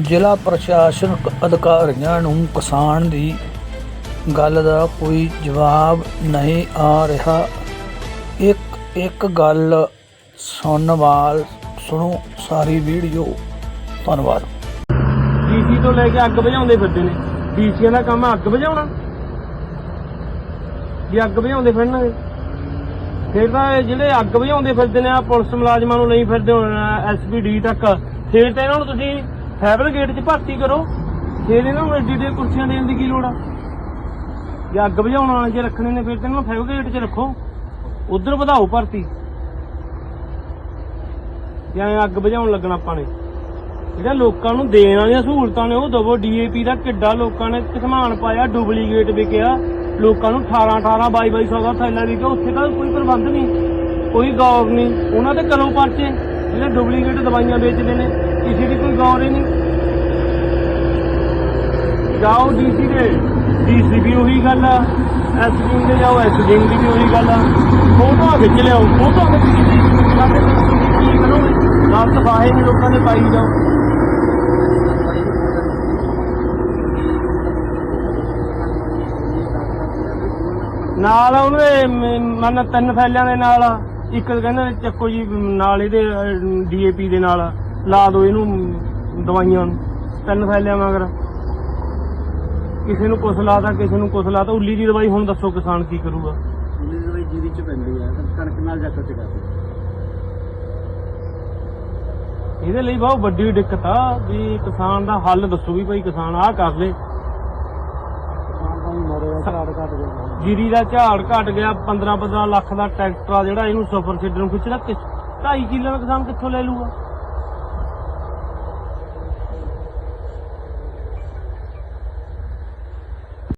ਜ਼ਿਲ੍ਹਾ ਪ੍ਰਸ਼ਾਸਨਿਕ ਅਧਿਕਾਰੀਆਂ ਨੂੰ ਕਿਸਾਨ ਦੀ ਗੱਲ ਦਾ ਕੋਈ ਜਵਾਬ ਨਹੀਂ ਆ ਰਿਹਾ। ਇੱਕ ਇੱਕ ਗੱਲ ਸੁਣਨ ਵਾਲ, ਸੁਣੋ ਸਾਰੀ ਵੀਡੀਓ। ਧੰਨਵਾਦ। ਡੀਸੀ ਤੋਂ ਲੈ ਕੇ ਅੱਗ ਬੁਝਾਉਂਦੇ ਫਿਰਦੇ ਨੇ। ਡੀਸੀਆਂ ਦਾ ਕੰਮ ਅੱਗ ਬੁਝਾਉਣਾ। ਵੀ ਅੱਗ ਬੁਝਾਉਂਦੇ ਫਿਰਨਗੇ। ਫਿਰ ਤਾਂ ਜਿਹੜੇ ਅੱਗ ਬੁਝਾਉਂਦੇ ਫਿਰਦੇ ਨੇ ਆ ਪੁਲਿਸ ਮੁਲਾਜ਼ਮਾਂ ਨੂੰ ਨਹੀਂ ਫਿਰਦੇ ਹੁਣ ਐਸਪੀਡੀ ਤੱਕ। ਫਿਰ ਤਾਂ ਇਹਨਾਂ ਨੂੰ ਤੁਸੀਂ ਫਾਇਰ ਗੇਟ 'ਚ ਭਰਤੀ ਕਰੋ। ਫਿਰ ਇਹਨਾਂ ਨੂੰ ਐਡੀ ਡੇ ਕੁਰਸੀਆਂ ਦੇਣ ਦੀ ਕੀ ਲੋੜ ਆ? ਜੇ ਅੱਗ ਬੁਝਾਉਣ ਵਾਲੇ ਜੇ ਰੱਖਣੇ ਨੇ, ਫਿਰ ਤਾਂ ਇਹਨਾਂ ਨੂੰ ਫਾਇਰ ਗੇਟ 'ਚ ਰੱਖੋ। ਉਧਰ ਵਧਾਓ ਭਰਤੀ। ਜਾਂ ਅੱਗ ਬੁਝਾਉਣ ਲੱਗਣਾ ਆਪਾਂ ਨੇ। ਜਿਹੜਾ ਲੋਕਾਂ ਨੂੰ ਦੇਣ ਵਾਲੀਆਂ ਸਹੂਲਤਾਂ ਨੇ, ਉਹ ਦਵੋ ਡੀਏਪੀ ਦਾ ਕਿੱਡਾ ਲੋਕਾਂ ਨੇ ਸਮਾਨ ਪਾਇਆ ਡੁਪਲੀਕੇਟ ਵਿਕਿਆ। ਲੋਕਾਂ ਨੂੰ 18 18 22 2200 ਦਾ ਥੈਲਾ ਵਿਕਿਆ। ਉੱਥੇ ਤਾਂ ਕੋਈ ਪ੍ਰਬੰਧ ਨਹੀਂ, ਕੋਈ ਗੌਰ ਨਹੀਂ। ਉਹਨਾਂ ਦੇ ਕਰੋ ਪਰਚੇ, ਜਿਹੜੇ ਡੁਪਲੀਕੇਟ ਦਵਾਈਆਂ ਵੇਚਦੇ ਨੇ। ਕਿਸੇ ਦੀ ਕੋਈ ਗੌਰ ਹੀ ਨਹੀਂ। ਜਾਓ ਡੀਸੀ ਦੇ। ਡੀਸੀ ਵੀ ਉਹੀ ਗੱਲ ਆ ਐਸਡੀ ਦੇ ਜਾਓ ਐਸਡੀ ਦੀ ਵੀ ਉਹੀ ਗੱਲ ਆ। ਫੋਟੋ ਖਿੱਚ ਲਿਆਓ ਫੋਟੋ ਖਿੱਚ ਕੇ ਕੀ ਕਰੋਗੇ ਗਲਤ ਫਾਹੇ ਨੇ ਲੋਕਾਂ ਦੇ ਪਾਈ ਜਾਓ। ਨਾਲ ਉਹਨੇ ਮਨ ਤਿੰਨ ਫੈਲਿਆਂ ਦੇ ਨਾਲ ਇੱਕ ਕਹਿੰਦੇ ਚੱਕੋ ਜੀ, ਨਾਲ ਇਹਦੇ ਡੀਏਪੀ ਦੇ ਨਾਲ ਲਾ ਦਿਓ ਇਹਨੂੰ ਦਵਾਈਆਂ ਨੂੰ। ਤਿੰਨ ਫੈਲਿਆਂ ਮਗਰ। ਕਿਸੇ ਨੂੰ ਕੁਛ ਲਾਤਾ ਕਿਸੇ ਨੂੰ ਕੁਛ ਲਾਤਾ ਉੱਲੀ ਦੀ ਦਵਾਈ ਹੁਣ ਦੱਸੋ ਕਿਸਾਨ ਕੀ ਕਰੂਗਾ। ਉਹਦੀ ਦਵਾਈ ਜੀਰੀ ਚ ਪੈਂਦੀ ਆ ਕਣਕ ਨਾਲ ਜਾ ਕੇ ਟਿਕਾ ਇਹਦੇ ਲਈ ਬਹੁਤ ਵੱਡੀ ਦਿੱਕਤ ਆ ਵੀ ਕਿਸਾਨ ਦਾ ਹੱਲ ਦੱਸੋ ਵੀ ਭਾਈ ਕਿਸਾਨ ਆਹ ਕਰ ਲੇ। ਜੀਰੀ ਦਾ ਝਾੜ ਘਟ ਗਿਆ 15 15 ਲੱਖ ਦਾ ਟਰੈਕਟਰ ਆ ਜਿਹੜਾ ਇਹਨੂੰ ਸਫਰ ਛੱਡਣ ਨੂੰ ਖਿੱਚਦਾ 2.5 ਕਿੱਲੇ ਦਾ ਕਿਸਾਨ ਕਿੱਥੋਂ ਲੈ ਲੂਗਾ?